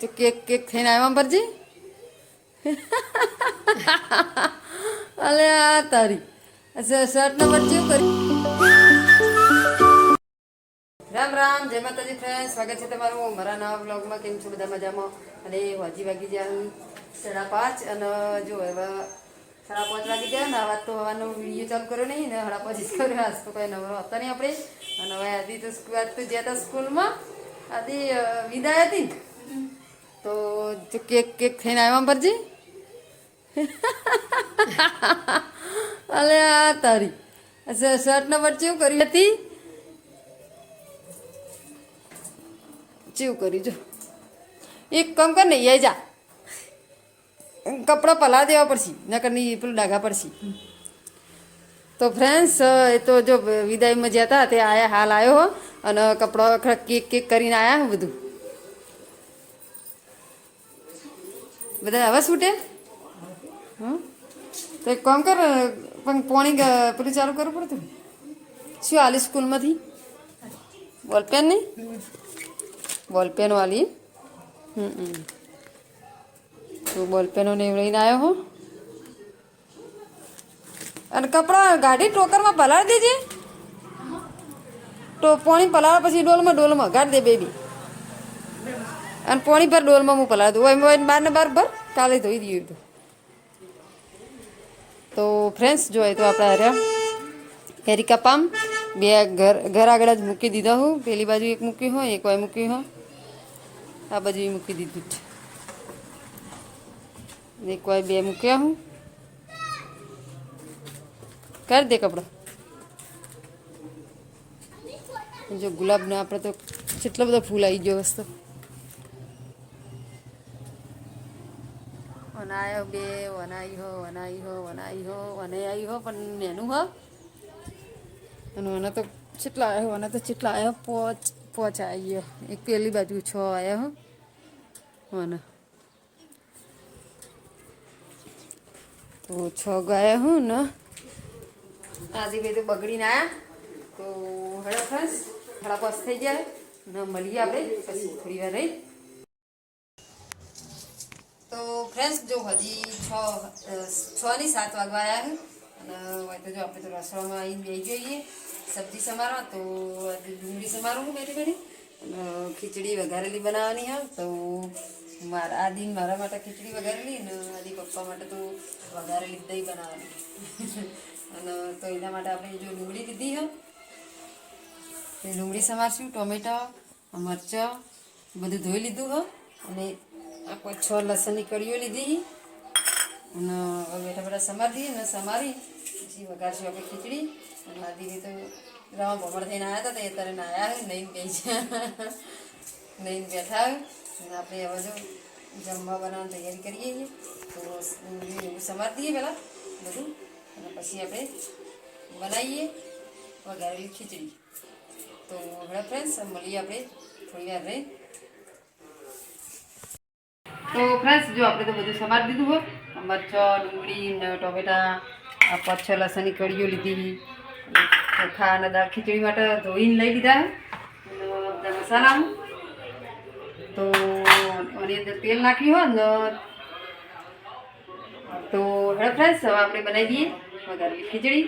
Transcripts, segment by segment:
તો cake cake થઈને આવ્યા પરજી અલે આ તારી. નંબર જેવું કરી રામ રામ. જય માતાજી ફ્રેન્ડ સ્વાગત છે તમારું મારા નવા બ્લોગમાં કેમ છો? બધા મજામાં? અને હજી વાગી ગયા સાડા પાંચ અને જો હવે સાડા પાંચ વાગી ગયા ને વાત તો હવાનો વીડિયો ચાલુ કર્યો નહીં ને, સાડા પાંચ કર્યો. આજ તો કઈ નવરો હતા નહીં આપણે. અને હવે આદિ તો આજ તો જ્યાં હતા સ્કૂલમાં, આદિ વિદાય હતી તો જો કેક કેક થઈને આવ્યા પરજી અલે આ તારી. શર્ટ નંબર ચેવું કરી હતી? ચેવું કરી જો. એક કામ કર ને એ જા. કપડાં પલા દેવા પડશે, નકર નહીં પેલું ડાઘા પડશે. તો ફ્રેન્ડ્સ એ તો જો વિદાયમાં જતા તે આયા, હાલ આવ્યો અને કપડાં કેક કેક કરીને આવ્યા બધું. બધા હવે છૂટે? હં તો એક કામ કર, પણ પોણી પેલું ચાલુ કરવું પડતું શું આલી સ્કૂલમાંથી? બોલપેન નહીં બોલપેન વાલી. હમ હમ. તું બોલપેનો ને લઈને આવ્યો હો. અને કપડાં ગાડી ટોકરમાં પલાળી દેજે. તો પોણી પલાળ પછી ડોલમાં ડોલમાં ગાડી દે બેબી. અને પોણી ભર ડોલમાં હું પલાળ દઉં. એમ બાર ને બાર ભર, કાલે ધોઈ દઈએ તો તો ફ્રેન્ડ્સ જોઈએ તો આપણે હાર્યા એરિકા પામ, બે ઘર ઘર આગળ જ મૂકી દીધા હું. પેલી બાજુ એક મૂક્યું હોય, એક વાય મૂક્યું હોય. આ બાજુ મૂકી દીધું છે એક વાય બે મૂક્યા હું. કરી દે કપડાં. જો ગુલાબના આપણે તો કેટલો બધો ફૂલ આવી ગયો વસ્તુ. વનાયો બે વનાઈ હો વનાઈ હો વનાઈ હો વનાઈ આવી હો પણ નેનું હો અને મને તો કેટલા આવ્યો મને તો કેટલા આવ્યો પોચ પોચ આવી ગયો એક પેલી બાજુ છ આવ્યા હો મને તો છ ગયા હું ને આદિ ભાઈ તો બગડીને આવ્યા તો હેડો ફ્રેન્ડ્સ થોડા પાસ થઈ જાય ને મળીએ આપણે પછી થોડી વાર રહી તો ફ્રેન્ડ્સ જો હજી છ છ ની સાત વાગવા આવ્યા અને હોય તો જો આપણે તો રસોડામાં આવીને બેસી જઈએ. સબ્જી સમારવા, તો ડુંગળી સમારું હું બેઠી બેઠી ખીચડી વઘારેલી બનાવવાની હા તો મારા, આ દિન મારા માટે ખીચડી વઘારેલી અને આદિ પપ્પા માટે તો વઘારેલી દહીં બનાવવાની. અને તો એના માટે આપણે જો ડુંગળી લીધી હા એ ડુંગળી સમારશું, ટોમેટો, મરચાં, બધું ધોઈ લીધું હો અને આ કોઈ છ લસણની કળીઓ લીધી. અને બેઠા બેઠા સમારી દઈએ ને સમારી. પછી વઘારશું આપણે ખીચડી. અને દીદી તો રવા ભમર થઈને આવ્યા હતા તો એ તારે નાયા નહીં બે નહીં બેઠા અને આપણે હવે જો જમવા બનાવવાની તૈયારી કરીએ છીએ. તો એવું સમારી દઈએ પહેલાં બધું. અને પછી આપણે બનાવીએ વઘારેલી ખીચડી. તો હવે ફ્રેન્ડ્સ મળીએ આપણે થોડી વાર. રહી તો ફ્રેન્ડ્સ જો આપણે તો બધું સમારી દીધું હોય મરચાં ડુંગળી, ને ટોમેટા, આ લસણની કળીઓ લીધી. ચોખા અને દાળ ખીચડી માટે ધોઈને લઈ લીધા. બધા મસાલા તો આની અંદર તેલ નાખ્યું હોય ને તો હેડો ફ્રેન્ડ્સ હવે આપણે બનાવી દઈએ. વઘારેલી ખીચડી.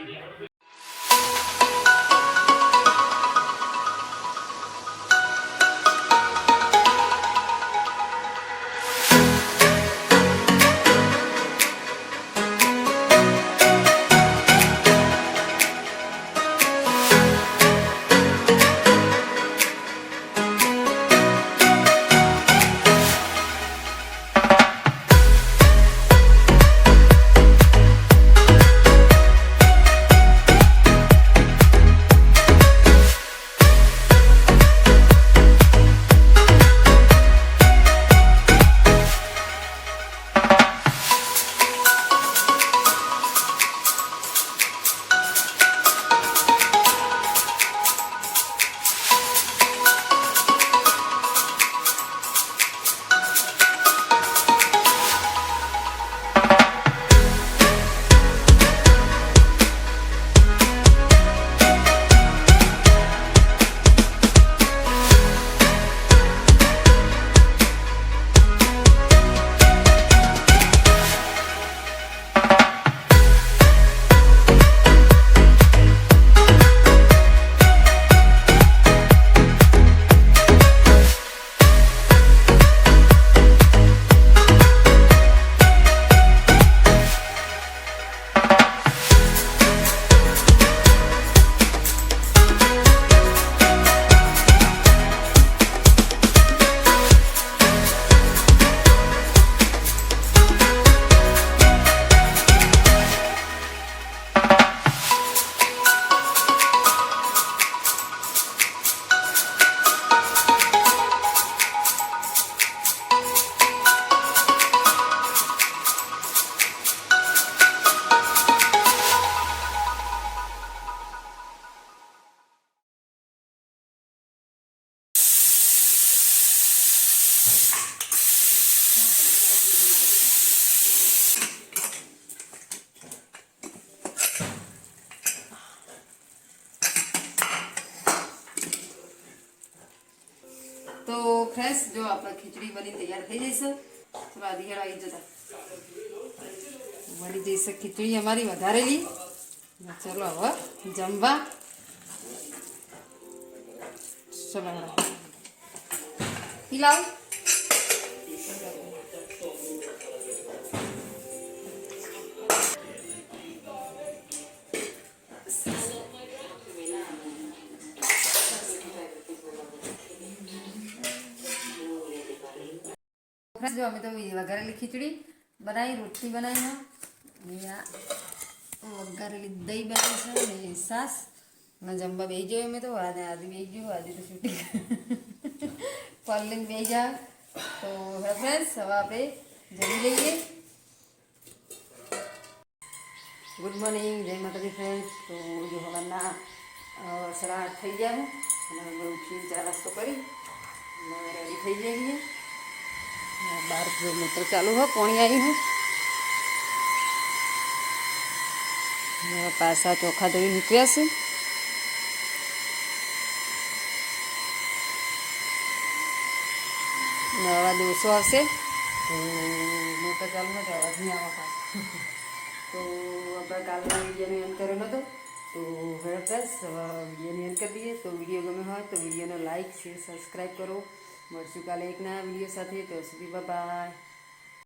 ફ્રેન્ડ્સ જો આપણે ખીચડી બની તૈયાર થઈ જશે થોડા દિયળ આવી જતા. મળી જઈશે ખીચડી અમારી વધારેલી. ચલો હવે જમવા. ચલો. હિલાવ ફ્રેન્ડ્સ જો અમે તો વઘારેલી ખીચડી બનાવી રોટલી બનાવી અને આ વઘારેલી દહીં બનાવી છે અને સાસ અને જમવા બેસી ગયો અમે તો આદે આદિ બેસી ગયો આદિ તો છૂટી પલ્લીને બેસી જાય તો હવે ફ્રેન્ડ્સ હવે આપણે જમી લઈએ ગુડ મોર્નિંગ જય માતાજી ફ્રેન્ડ્સ તો જો હવાના અ, સાડા આઠ થઈ ગયા છે અને અમે ઉઠીને ચા નાસ્તો કરી અને રેડી થઈ જઈએ અને બાર મોટર ચાલુ હો, પોણી આવી હું. પાસા ચોખા ધોઈ નીકળ્યા છે. નવા દિવસો આવશે. તો મોટર ચાલુ નથી, અવાજ નહીં આવવા પાસે તો આપણે કાલના વિડીયોનો એન્ડ કર્યો નહોતો તો હવે ફ્રેન્ડ્સ વિડીયોને એન્ડ કરી દઈએ. તો વીડિયો ગમે હોય તો વિડીયોને લાઇક શેર સબસ્ક્રાઈબ કરો. મળશું કાલે એક નવા વીડિયો સાથે તો સુધી બાય